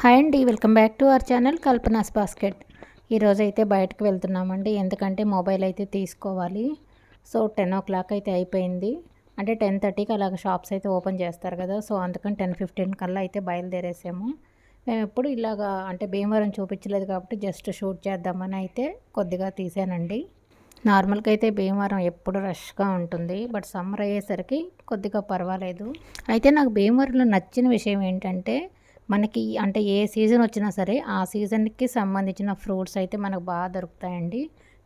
Hi అండి welcome back to our channel Kalpana's basket. ఈరోజు అయితే బయటకు వెళ్తున్నామండి ఎందుకంటే మొబైల్ అయితే తీసుకోవాలి. సో టెన్ ఓ క్లాక్ అయితే అయిపోయింది. అంటే టెన్ థర్టీకి అలాగ షాప్స్ అయితే ఓపెన్ చేస్తారు కదా సో అందుకని టెన్ ఫిఫ్టీన్ కల్లా అయితే బయలుదేరేసాము. మేము ఎప్పుడు ఇలాగా అంటే భీమవరం చూపించలేదు కాబట్టి జస్ట్ షూట్ చేద్దామని అయితే కొద్దిగా తీసానండి. నార్మల్గా అయితే భీమవరం ఎప్పుడు రష్గా ఉంటుంది బట్ సమ్మర్ అయ్యేసరికి కొద్దిగా పర్వాలేదు. అయితే నాకు భీమవరంలో నచ్చిన విషయం ఏంటంటే మనకి అంటే ఏ సీజన్ వచ్చినా సరే ఆ సీజన్కి సంబంధించిన ఫ్రూట్స్ అయితే మనకు బాగా దొరుకుతాయండి.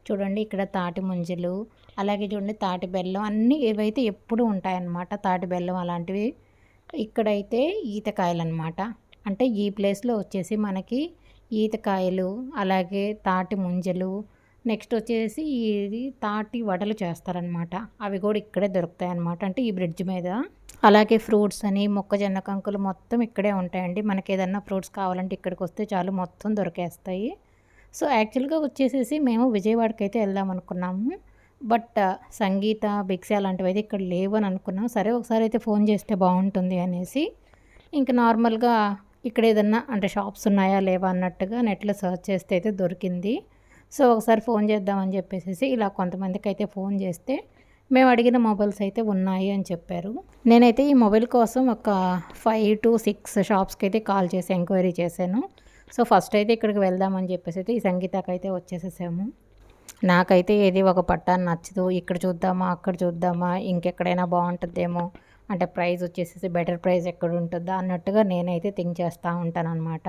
చూడండి ఇక్కడ తాటి ముంజలు అలాగే చూడండి తాటి బెల్లం అన్నీ ఏవైతే ఎప్పుడు ఉంటాయన్నమాట తాటి బెల్లం అలాంటివి. ఇక్కడైతే ఈతకాయలు అనమాట అంటే ఈ ప్లేస్లో వచ్చేసి మనకి ఈతకాయలు అలాగే తాటి ముంజలు నెక్స్ట్ వచ్చేసి ఇది తాటి వడలు చేస్తారనమాట అవి కూడా ఇక్కడే దొరుకుతాయి అన్నమాట అంటే ఈ బ్రిడ్జ్ మీద అలాగే ఫ్రూట్స్ అని మొక్కజొన్న కంకులు మొత్తం ఇక్కడే ఉంటాయండి. మనకి ఏదన్నా ఫ్రూట్స్ కావాలంటే ఇక్కడికి వస్తే చాలు మొత్తం దొరికేస్తాయి. సో యాక్చువల్గా వచ్చేసేసి మేము విజయవాడకి అయితే వెళ్దాం అనుకున్నాము బట్ సంగీత బిక్సీ అలాంటివి అయితే ఇక్కడ లేవు అని అనుకున్నాం సరే ఒకసారి అయితే ఫోన్ చేస్తే బాగుంటుంది అనేసి. ఇంకా నార్మల్గా ఇక్కడ ఏదన్నా అంటే షాప్స్ ఉన్నాయా లేవా అన్నట్టుగా నెట్లో సర్చ్ చేస్తే అయితే దొరికింది. సో ఒకసారి ఫోన్ చేద్దామని చెప్పేసి ఇలా కొంతమందికి అయితే ఫోన్ చేస్తే మేము అడిగిన మొబైల్స్ అయితే ఉన్నాయి అని చెప్పారు. నేనైతే ఈ మొబైల్ కోసం ఒక ఫైవ్ టు సిక్స్ షాప్స్కి అయితే కాల్ చేసి ఎంక్వైరీ చేశాను. సో ఫస్ట్ అయితే ఇక్కడికి వెళ్దామని చెప్పేసి అయితే ఈ సంగీతకు అయితే వచ్చేసేసాము. నాకైతే ఏది ఒక పట్టాన్ని నచ్చదు. ఇక్కడ చూద్దామా అక్కడ చూద్దామా ఇంకెక్కడైనా బాగుంటుందేమో అంటే ప్రైస్ వచ్చేసి బెటర్ ప్రైస్ ఎక్కడ ఉంటుందా అన్నట్టుగా నేనైతే థింక్ చేస్తూ ఉంటాను అనమాట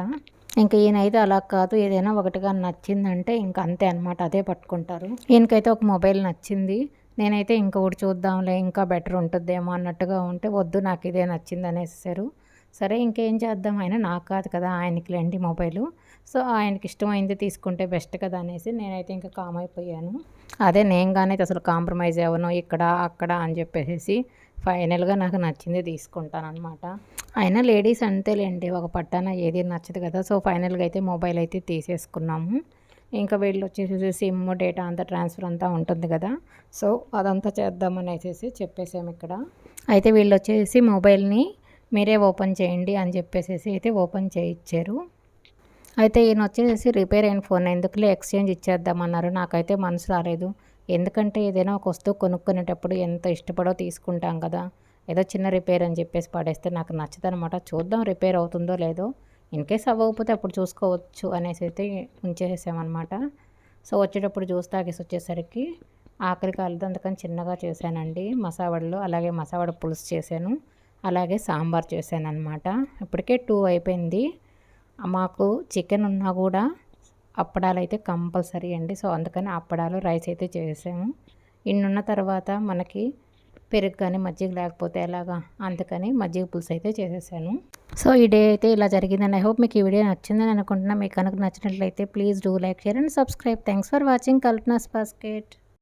ఇంకా ఈయనైతే అలా కాదు ఏదైనా ఒకటిగా నచ్చిందంటే ఇంకా అంతే అనమాట అదే పట్టుకుంటారు. ఈయనకైతే ఒక మొబైల్ నచ్చింది. నేనైతే ఇంకొకటి చూద్దాంలే ఇంకా బెటర్ ఉంటుందేమో అన్నట్టుగా ఉంటే వద్దు నాకు ఇదే నచ్చింది అనేసారు సరే. ఇంకేం చేద్దాం? ఆయన నాకు కాదు కదా ఆయనకి లేండి మొబైలు. సో ఆయనకి ఇష్టమైంది తీసుకుంటే బెస్ట్ కదా అనేసి నేనైతే ఇంకా కామ్ అయిపోయాను. అదే నేను కానీ అసలు కాంప్రమైజ్ అవ్వను ఇక్కడ అక్కడ అని చెప్పేసి ఫైనల్గా నాకు నచ్చింది తీసుకుంటాను అనమాట అయినా లేడీస్ అంతేలేండి ఒక పట్టాన ఏది నచ్చదు కదా. సో ఫైనల్గా అయితే మొబైల్ అయితే తీసేసుకున్నాము. ఇంకా వీళ్ళు వచ్చేసి సిమ్ డేటా అంతా ట్రాన్స్ఫర్ అంతా ఉంటుంది కదా. సో అదంతా చేద్దామని వేసేసి చెప్పేసాము ఇక్కడ. అయితే వీళ్ళు వచ్చేసి మొబైల్ని మీరే ఓపెన్ చేయండి అని చెప్పేసి అయితే ఓపెన్ చేయించారు అయితే ఈయన వచ్చేసి రిపేర్ అయిన ఫోన్ ఎందుకులే ఎక్స్చేంజ్ ఇచ్చేద్దామన్నారు. నాకైతే మనసు రాలేదు. ఎందుకంటే ఏదైనా ఒక వస్తువు కొనుక్కునేటప్పుడు ఎంత ఇష్టపడో తీసుకుంటాం కదా. ఏదో చిన్న రిపేర్ అని చెప్పేసి పడేస్తే నాకు నచ్చదనమాట. చూద్దాం రిపేర్ అవుతుందో లేదో. ఇన్ కేస్ అవ్వకపోతే అప్పుడు చూసుకోవచ్చు అనేసి అయితే ఉంచేసేసామన్నమాట. సో వచ్చేటప్పుడు జ్యూస్ తాగేసి వచ్చేసరికి ఆకలి కాలేదు. అందుకని చిన్నగా చేశానండి. మసావడలో అలాగే మసావడ పులుసు చేశాను. అలాగే సాంబార్ చేశాను అనమాట ఇప్పటికే టూ అయిపోయింది. మాకు చికెన్ ఉన్నా కూడా అప్పడాలు అయితే కంపల్సరీ అండి. సో అందుకని అప్పడాలు రైస్ అయితే చేసాము. ఇన్నున్న తర్వాత మనకి పెరుగు కానీ మజ్జిగ లేకపోతే ఎలాగా అందుకని మజ్జిగ పులుసు అయితే చేసేసాను. సో ఈ డే అయితే ఇలా జరిగిందని ఐ హోప్ మీకు ఈ వీడియో నచ్చిందని అనుకుంటున్నా. మీకు కనుక నచ్చినట్లయితే please do like share and subscribe. Thanks for watching. Kalpana's basket